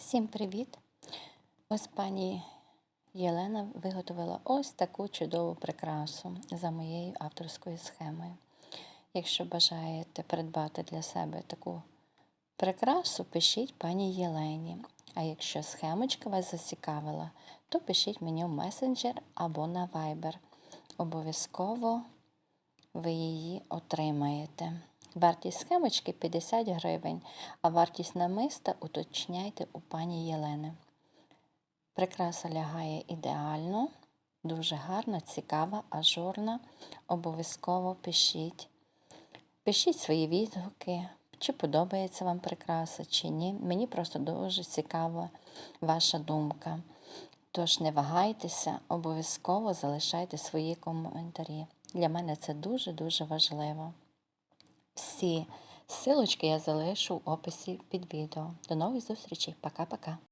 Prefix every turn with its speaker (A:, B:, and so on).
A: Всім привіт! Ось пані Єлена виготовила ось таку чудову прикрасу за моєю авторською схемою. Якщо бажаєте придбати для себе таку прикрасу, пишіть пані Єлені. А якщо схемочка вас зацікавила, то пишіть мені в месенджер або на Viber. Обов'язково ви її отримаєте. Вартість схемочки 50 гривень, а вартість намиста уточняйте у пані Єлени. Прикраса лягає ідеально, дуже гарна, цікава, ажурна. Обов'язково пишіть. Пишіть свої відгуки, чи подобається вам прикраса, чи ні. Мені просто дуже цікава ваша думка. Тож не вагайтеся, обов'язково залишайте свої коментарі. Для мене це дуже-дуже важливо. Всі силочки я залишу в описі під відео. До нових зустрічей. Пока-пока.